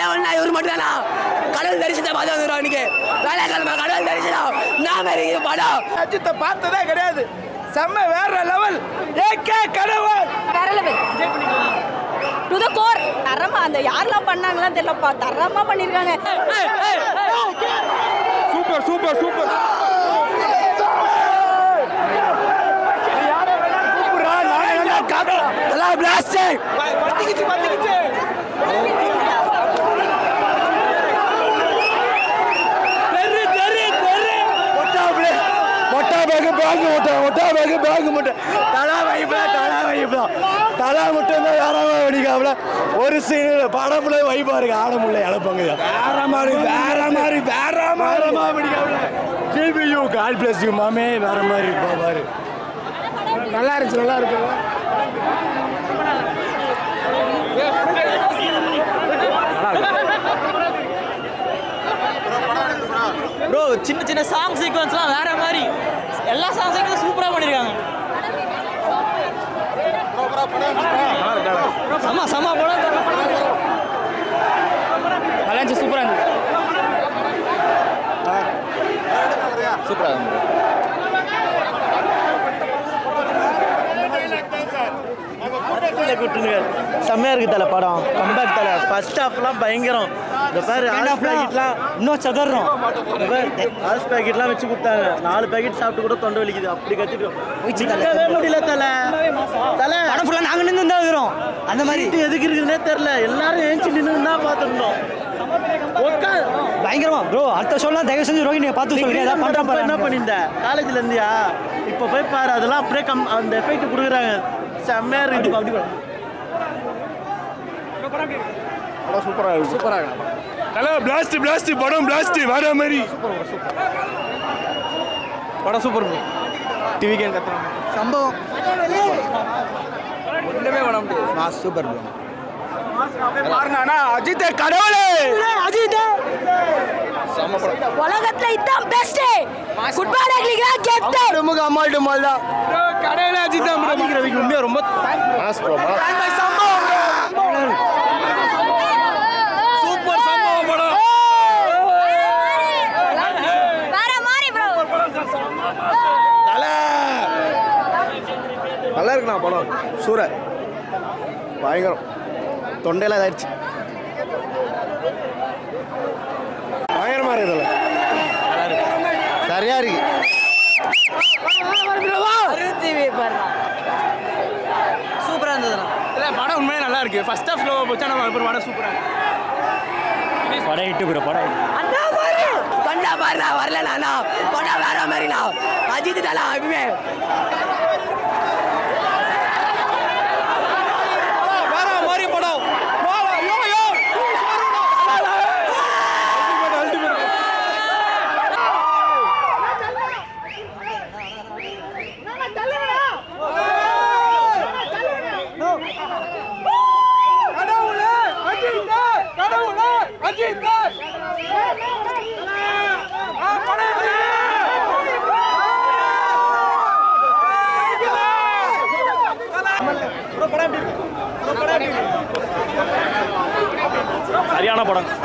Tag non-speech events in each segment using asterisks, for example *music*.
கடவுள்னா இவர் மட்டும் தானா கடவுள் தரிசனத்தை பார்த்து வந்துடும் இன்னைக்கு வேலைக்கிழமை கடவுள் தரிசனம் நாம இருக்குது படம். அஜித்தை பார்த்ததே கிடையாது. செம்ம வேற லெவல் ஏகே கடவுள். வேற லெவல் டு த கோர் தரமா அந்த யாரெல்லாம் பண்ணாங்களாம் தெரியலப்பா. தரமா பண்ணிருக்காங்க. Super super super. பிளாஸ்டிக் பத்திக்கிச்சு பத்திக்கிச்சு. பேக்கு பேக் முட்டை ஒட்டா பேக்கு பேக் மட்டும். தலா வைப்பா தலா வைப்பா தலா மட்டும் தான் வேறமா வெடிக்காமல ஒரு சீன் படப்புல வைப்பா இருக்கு ஆட முடியல இழப்பாங்க வேற மாதிரி வேற மாதிரி வேற மாதிரி. வெடிக்காமல டிபியூ கால் பிளஸ் யூ மாமே. வேற மாதிரி இருப்பா பாரு. நல்லா இருந்துச்சு நல்லா இருக்கும் ப்ரோ சின்ன சின்ன சாங் சீக்வன்ஸ்லாம் வேற மாதிரி. எல்லா சாங் சீக்வன்ஸ் சூப்பராக பண்ணியிருக்காங்க செம்ம செம்ம படம். நல்லா இருந்துச்சு சூப்பராக இருந்துச்சு சூப்பராக இருந்துச்சு செம்மையா இருக்கு தல படம். கம்பேக் தல. ஃபர்ஸ்ட் ஹாஃப்லாம் பயங்கரம். இந்த பாரு ஆல்ஸ் பேக்கெட்லாம் இன்னும் சதறோம். ஆல்ஸ் பேக்கெட்லாம் வச்சு கொடுத்தாங்க. நாலு பேக்கெட் சாப்பிட்டு கூட தொண்டை வலிக்குது. அப்படி கத்திட்டு நிக்கவே முடியல தல. தல. படம் ஃபுல்லாக நாங்கள் நின்று தான் இருக்கிறோம் அந்த மாதிரி. எதுக்கு இருக்குன்னே தெரியல. எல்லாரும் ஏஞ்சி நின்று தான் பார்த்துருந்தோம். பயங்கரமா. ப்ரோ அடுத்த ஷோலாம் தயவு செஞ்சு ரோஹினியை பார்த்து சொல்லுங்க ஏதாவது என்ன பண்ணுறேன் பண்ணியிருந்த? காலேஜ்ல இருந்தியா? இப்போ போய் பாரு அதெல்லாம் அப்படியே கம் அந்த எஃபெக்ட் கொடுக்குறாங்க. செம்மையா இருக்கு அப்படி ஹலோ பிளாஸ்ட் பிளாஸ்ட் படம் பிளாஸ்ட் வேற மாதிரி. படம் சூப்பர் டிவி கேம் கத்துறாங்க சம்பவம். ஒண்ணுமே பண்ண முடியாது. சூப்பர் பாருங்க அஜித் கடவுளே! அஜித் உலகத்துல இதான் பெஸ்ட் குட் பை நமக்கு அம்மாள் டுமால் தான். கடவுளே அஜித் தான் உண்மையா ரொம்ப சூப்பர் சம்பவம் படம் வேற மாதிரி ப்ரோ நல்லா இருக்குண்ணா படம். சூர பயங்கரம். தொண்டையெல்லாம் இதாயிடுச்சு. பயங்கரமா இருக்குதுல்ல சரியா இருக்கு. சூப்பராக இருந்ததுண்ணா. இல்ல படம் உண்மையா நல்லா இருக்கு. ஃபர்ஸ்ட் ஹாஃப் ஸ்லோவா போச்சா நம்ம அப்புறம் படம் சூப்பரா படம் ப்ரோ படம் அண்ணா பாரு. தொண்டா பாரு நான் வரல நானா படம் வேற மாதிரி நான் அஜித் எப்பவுமே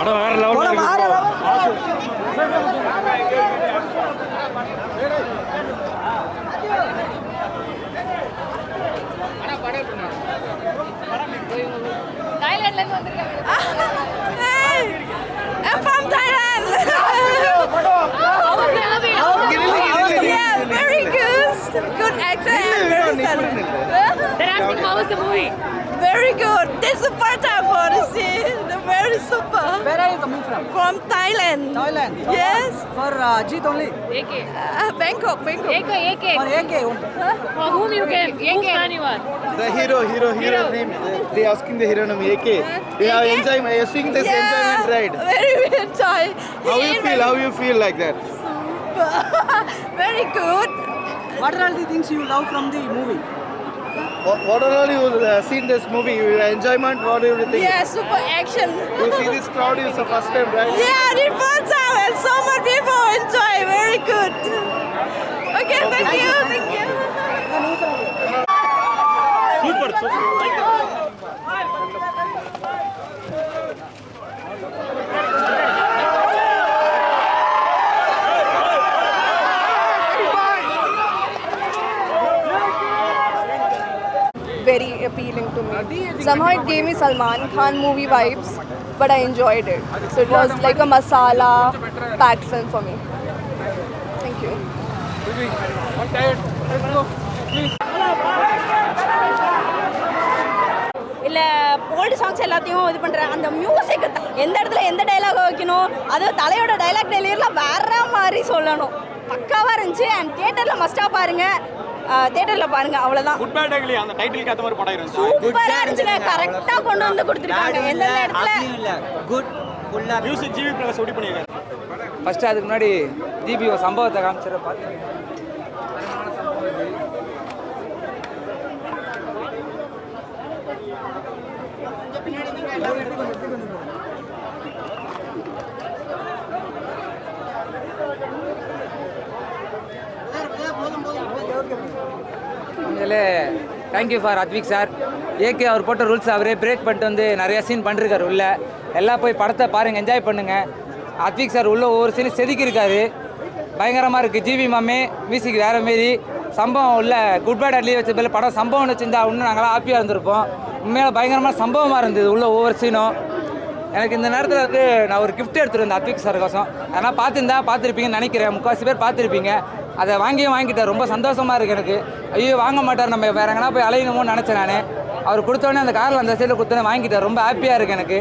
படம் படம் வேற லெவலில் தாய்லாந்துல இருந்து வந்திருக்காங்க I'm from Thailand. yeah, very good. Good actor and very funny. They're asking how was the movie? Very good. This is the first time for to see. They're very super. Where are you coming from? From Thailand. Thailand. Yes. For uh, Jeet only. Uh, Bangkok, Bangkok. AK, AK. For AK only. For whom you came? Whose fan you are? The hero, hero, hero name. They asking the hero name AK. They are enjoying. You're seeing this enjoyment ride. Very enjoy. How you feel? How you feel like that? Super. *laughs* very good. What are all the things you love from the movie? What all you uh, seen this movie, you enjoyment, what do you think? Yeah, super action. you see this crowd, is the first time, right? Yeah, the first time, and so many people enjoy. Very good. Okay, okay. thank you, thank you. Super. super. Somehow it gave me Salman Khan movie vibes, but I enjoyed it. So it was like a masala packed film for me. Thank you. இல்லை old songs எல்லாத்தையும் இது பண்ணுறேன் அந்த music எந்த இடத்துல எந்த dialogue வைக்கணும் அது தலையோட டைலாக் டெலிவரிலாம் வேற மாதிரி சொல்லணும் பக்காவாக இருந்துச்சு அண்ட் தியேட்டரில் மஸ்ட்டாக பாருங்கள் தியேட்டரில் பாருங்கள் அவ்வளோதான் குட் பேட் அக்லி அந்த டைட்டிலுக்கு ஏற்ற மாதிரி படம் இருந்துச்சு சூப்பராக இருந்துச்சுங்க. கரெக்டாக கொண்டு வந்து கொடுத்துருக்காங்க. எந்தெந்த இடத்துல? மியூசிக் ஜிவி பிரகாஷ் ஒடி பண்ணியிருக்காரு ஃபஸ்ட்டு அதுக்கு முன்னாடி ஒரு சம்பவத்தை காமிச்சிட பார்த்து இதில் thank you for Aadvik sir AK அவர் போட்ட ரூல்ஸ் அவரே பிரேக் பண்ணிட்டு வந்து நிறைய சீன் பண்ணிருக்காரு உள்ள. எல்லாம் போய் படத்தை பாருங்கள் என்ஜாய் பண்ணுங்கள் அத்விக் சார் உள்ள ஒவ்வொரு சீனும் செதுக்கியிருக்காரு. பயங்கரமாக இருக்குது ஜிவி மாமே மியூசிக் வேறு மாரி. சம்பவம் உள்ள குட் பேட் அட்லி வச்ச பேர் படம் சம்பவம் வச்சிருந்தா இன்னும் நாங்களாம் ஹாப்பியாக இருந்திருப்போம். உண்மையில பயங்கரமான சம்பவமாக இருந்தது உள்ள ஒவ்வொரு சீனும் எனக்கு இந்த நேரத்தில் வந்து நான் ஒரு கிஃப்ட் எடுத்துருந்தேன் வந்தேன் அத்விக் சார் கோசம். அதனால் பார்த்துருந்தா பார்த்துருப்பீங்கன்னு நினைக்கிறேன். முக்கால்வாசி பேர் பார்த்துருப்பீங்க. அதை வாங்கியும் வாங்கிட்டேன் ரொம்ப சந்தோஷமாக இருக்குது எனக்கு. ஐயோ வாங்க மாட்டார் நம்ம. வேறு எங்கன்னா போய் அலையணுமோன்னு நினச்சேன் நான். அவர் கொடுத்தோடனே அந்த காரில் அந்த சைடில் கொடுத்தோன்னே வாங்கிட்டேன் ரொம்ப ஹாப்பியாக இருக்குது எனக்கு.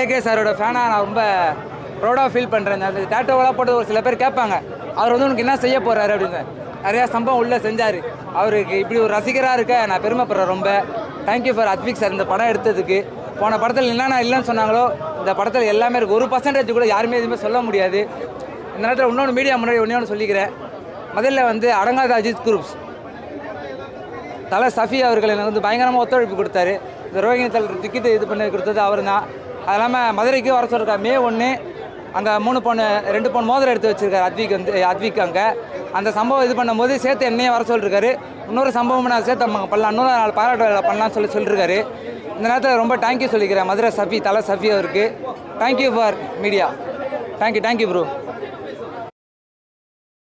ஏகே சாரோட ஃபேனாக நான் ரொம்ப ப்ரௌடாக ஃபீல் பண்ணுறேன் அந்த டேட்டோவெல்லாம் போட்டு ஒரு சில பேர் கேட்பாங்க. அவர் வந்து உனக்கு என்ன செய்ய போகிறாரு அப்படின்னு. நிறையா சம்பவம் உள்ளே செஞ்சார். அவருக்கு இப்படி ஒரு ரசிகராக இருக்க நான் பெருமைப்படுறேன் ரொம்ப. தேங்க்யூ ஃபார் அத்விக் சார் இந்த படம் எடுத்ததுக்கு. போன படத்தில் என்னென்ன இல்லைன்னு சொன்னாங்களோ இந்த படத்தில் எல்லாமே இருக்குது ஒரு பர்சன்டேஜ் கூட யாருமே எதுவுமே சொல்ல முடியாது. இந்த நேரத்தில் இன்னொன்று மீடியா முன்னாடி ஒன்றே ஒன்று சொல்லிக்கிறேன். முதல்ல வந்து அடங்காத அஜித் குரூப்ஸ் தலை சஃபி அவர்கள் எனக்கு வந்து பயங்கரமாக ஒத்துழைப்பு கொடுத்தாரு. இந்த ரோஹிணி தலை திக்கிட்டு இது பண்ணி கொடுத்தது அவர் தான் அது இல்லாமல் மதுரைக்கு வர சொல்லிருக்காரு மே ஒன்று அங்கே மூணு பொண்ணு ரெண்டு பொண்ணு மோதிரம் எடுத்து வச்சுருக்காரு அத்விக் வந்து அத்விக் அங்கே. அந்த சம்பவம் இது பண்ணும்போது சேர்த்து என்னையும் வர சொல்லிருக்காரு. இன்னொரு சம்பவம் நான் சேர்த்து நம்ம பண்ணலாம். இன்னொரு நாள் பாராட்டு பண்ணலாம்னு சொல்லி சொல்லியிருக்காரு இந்த நேரத்தில் ரொம்ப தேங்க்யூ சொல்லிக்கிறேன் மதுரை சஃபி தலை சஃபி அவருக்கு. Thank you for media thank you thank you bro